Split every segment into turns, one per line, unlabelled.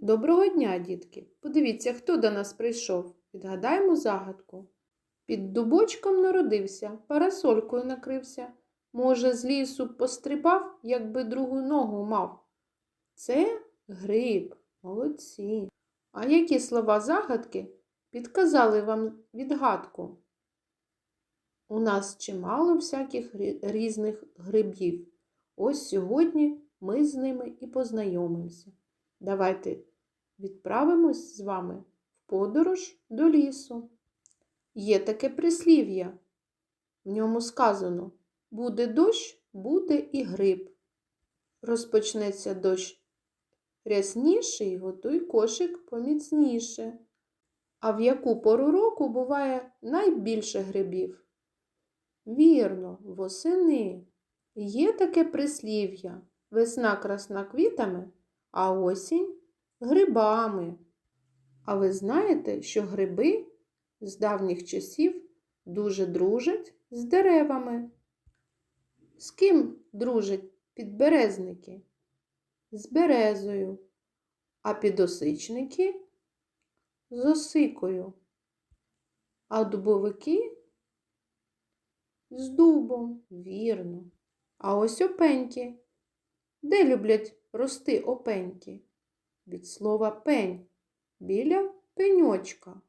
Доброго дня, дітки! Подивіться, хто до нас прийшов. Відгадаємо загадку. Під дубочком народився, парасолькою накрився. Може, з лісу пострибав, якби другу ногу мав. Це гриб, молодці. А які слова загадки підказали вам відгадку? У нас чимало всяких різних грибів. Ось сьогодні ми з ними і познайомимося. Давайте відправимось з вами в подорож до лісу. Є таке прислів'я. В ньому сказано: буде дощ, буде і гриб. Розпочнеться дощ рясніший, готуй кошик поміцніше. А в яку пору року буває найбільше грибів? Вірно, восени. Є таке прислів'я. Весна красна квітами, а осінь грибами. А ви знаєте, що гриби з давніх часів дуже дружать з деревами? З ким дружать підберезники? З березою, а підосичники з осикою, а дубовики з дубом, вірно. А ось опеньки. Де люблять рости опеньки? Від слова пень біля пеньочка.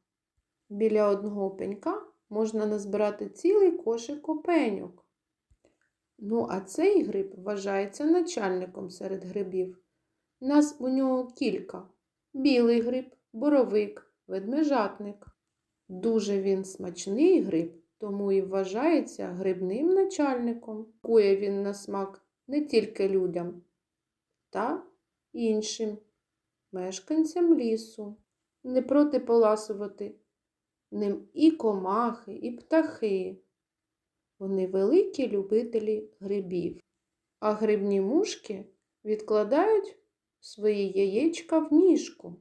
Біля одного пенька можна назбирати цілий кошик опеньок. Ну, а цей гриб вважається начальником серед грибів. Нас у нього кілька: білий гриб, боровик, ведмежатник. Дуже він смачний гриб, тому і вважається грибним начальником. Кує він на смак не тільки людям, та іншим мешканцям лісу. Не проти поласувати ним і комахи, і птахи. Вони великі любителі грибів, а грибні мушки відкладають свої яєчка в ніжку.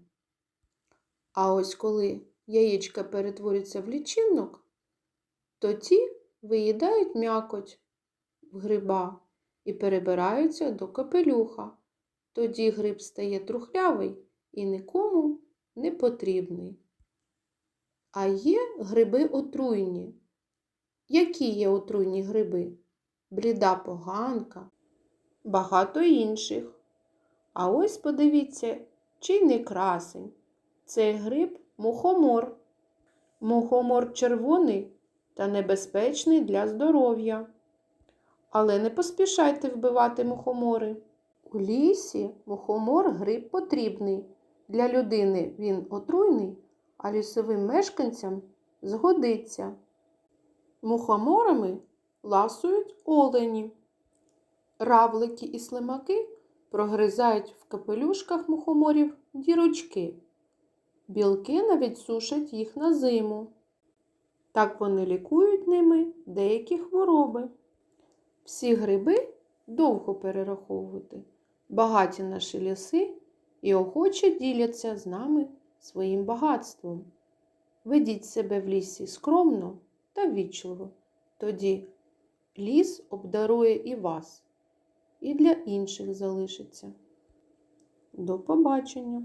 А ось коли яєчка перетворюються в лічинок, то ті виїдають м'якоть в гриба і перебираються до капелюха. Тоді гриб стає трухлявий і нікому не потрібний. А є гриби отруйні. Які є отруйні гриби? Бліда поганка, багато інших. А ось подивіться, чий не красень. Це гриб мухомор. Мухомор червоний та небезпечний для здоров'я. Але не поспішайте вбивати мухомори. У лісі мухомор гриб потрібний. Для людини він отруйний, а лісовим мешканцям згодиться. Мухоморами ласують олені. Равлики і слимаки прогризають в капелюшках мухоморів дірочки. Білки навіть сушать їх на зиму. Так вони лікують ними деякі хвороби. Всі гриби довго перераховувати. Багаті наші ліси і охоче діляться з нами своїм багатством. Ведіть себе в лісі скромно та вічливо, Тоді ліс обдарує і вас, і для інших залишиться. До побачення!